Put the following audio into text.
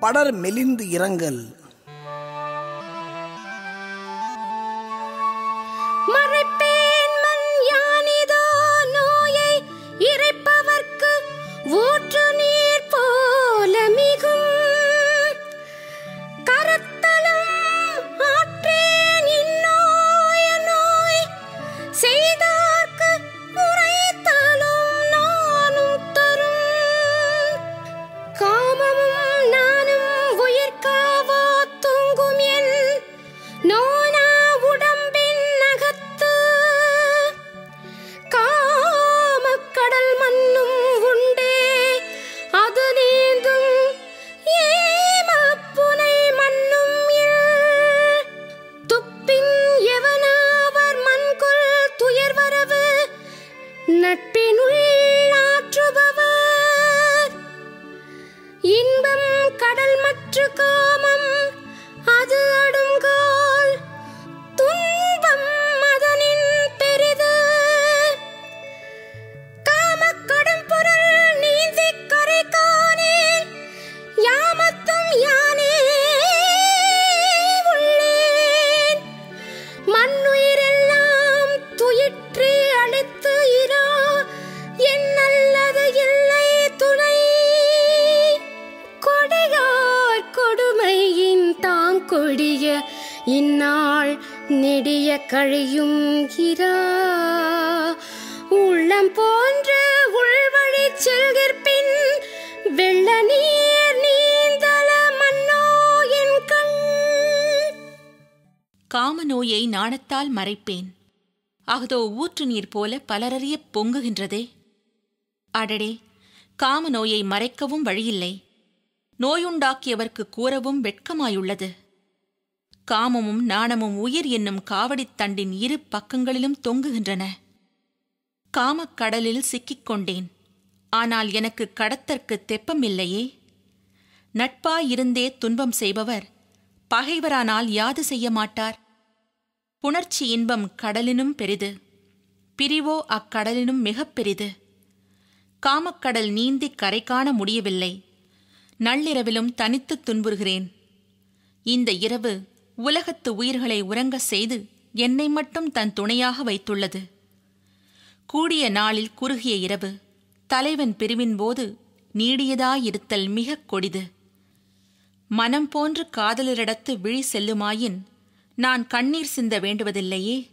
படர் மெலிந்து இரங்கல் மர நட்பினுள் ஆற்றுபவர் இன்பம் கடல் மற்ற காமம் அது அடுங்கால் துன்பம் அதனின் பெரிது. காமக்கடும் பொருள் நீந்தி கரை காணேன். யாமத்தும் யா கொடிய இந்நாள் நெடிய கழியும் இரா. உள்ளம் போன்ற உள்வழி செல்கிற்பின் வெள்ள நீர் நீந்தல மன்னோ என் கண். காம நோயை நாணத்தால் மறைப்பேன். அகதோ ஊற்று நீர் போல பலரறியப் பொங்குகின்றதே. அடடே காம நோயை மறைக்கவும் வழியில்லை. நோயுண்டாக்கியவர்க்கு கூறவும் வெட்கமாயுள்ளது. காமமும் நாணமும் உயிர் என்னும் காவடித் தண்டின் இரு பக்கங்களிலும் தொங்குகின்றன. காமக் கடலில் சிக்கிக் கொண்டேன். ஆனால் எனக்கு கடத்தற்கு தெப்பமில்லையே. நட்பாயிருந்தே துன்பம் செய்பவர் பகைவரானால் யாது செய்ய மாட்டார்? புணர்ச்சி இன்பம் கடலினும் பெரிது பிரிவோ அக்கடலினும் மிகப் பெரிது. காமக்கடல் நீந்தி கரை காண முடியவில்லை. நள்ளிரவிலும் தனித்துத் துன்புறுகிறேன். இந்த இரவு உலகத்து உயிர்களை உறங்கச் செய்து என்னை மட்டும் தன் துணையாக வைத்துள்ளது. கூடிய நாளில் குறுகிய இரவு தலைவன் பிரிவின் போது நீடியதாயிருத்தல் மிகக் கொடிது. மனம் போன்று காதலரிடத்து விழி செல்லுமாயின் நான் கண்ணீர் சிந்த வேண்டுவதில்லையே.